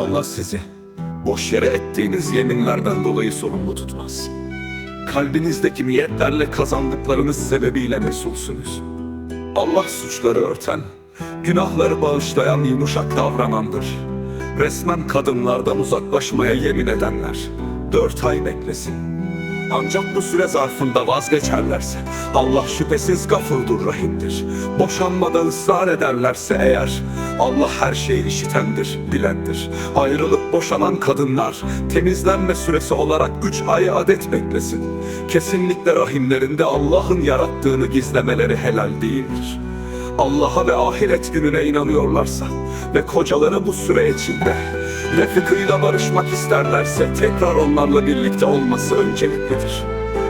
Allah sizi boş yere ettiğiniz yeminlerden dolayı sorumlu tutmaz. Kalbinizdeki niyetlerle kazandıklarınız sebebiyle mesulsünüz. Allah suçları örten, günahları bağışlayan yumuşak davranandır. Resmen kadınlardan uzaklaşmaya yemin edenler dört ay beklesin. Ancak bu süre zarfında vazgeçerlerse Allah şüphesiz gafurdur rahimdir. Boşanmada ısrar ederlerse eğer Allah her şeyi işitendir, bilendir. Ayrılıp boşanan kadınlar temizlenme süresi olarak üç ay adet beklesin. Kesinlikle rahimlerinde Allah'ın yarattığını gizlemeleri helal değildir. Allah'a ve ahiret gününe inanıyorlarsa ve kocaları bu süre içinde Refikıyla barışmak isterlerse tekrar onlarla birlikte olması önceliklidir.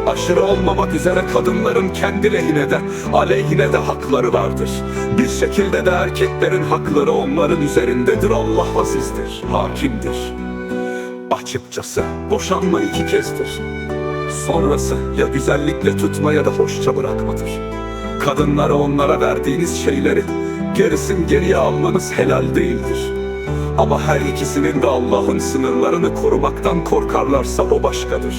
Aşırı olmamak üzere kadınların kendi lehine de aleyhine de hakları vardır. Bir şekilde de erkeklerin hakları onların üzerindedir. Allah azizdir, hakimdir. Açıkçası boşanma iki kezdir. Sonrası ya güzellikle tutma ya da hoşça bırakmadır. Kadınlara onlara verdiğiniz şeyleri gerisin geriye almanız helal değildir. Ama her ikisinin de Allah'ın sınırlarını korumaktan korkarlarsa o başkadır.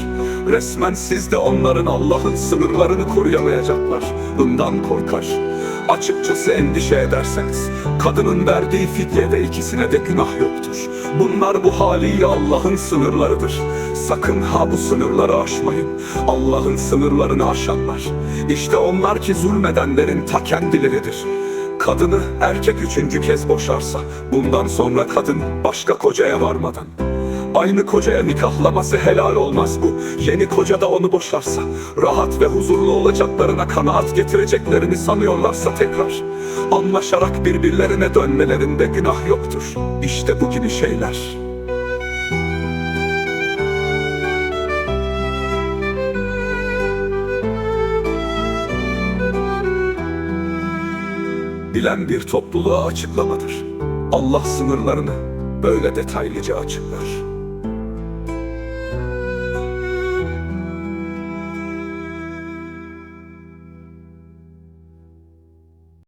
Resmen siz de onların Allah'ın sınırlarını koruyamayacaklar. Bundan korkar. Açıkçası endişe ederseniz, kadının verdiği fidyede ikisine de günah yoktur. Bunlar bu haliyle Allah'ın sınırlarıdır. Sakın ha bu sınırları aşmayın. Allah'ın sınırlarını aşanlar. İşte onlar ki zulmedenlerin ta kendileridir. Kadını erkek üçüncü kez boşarsa bundan sonra kadın başka kocaya varmadan. Aynı kocaya nikahlaması helal olmaz bu. Yeni koca da onu boşarsa Rahat ve huzurlu olacaklarına kanaat getireceklerini sanıyorlarsa tekrar Anlaşarak birbirlerine dönmelerinde günah yoktur. İşte bu gibi şeyler bilen bir topluluğa açıklamadır. Allah sınırlarını böyle detaylıca açıklar.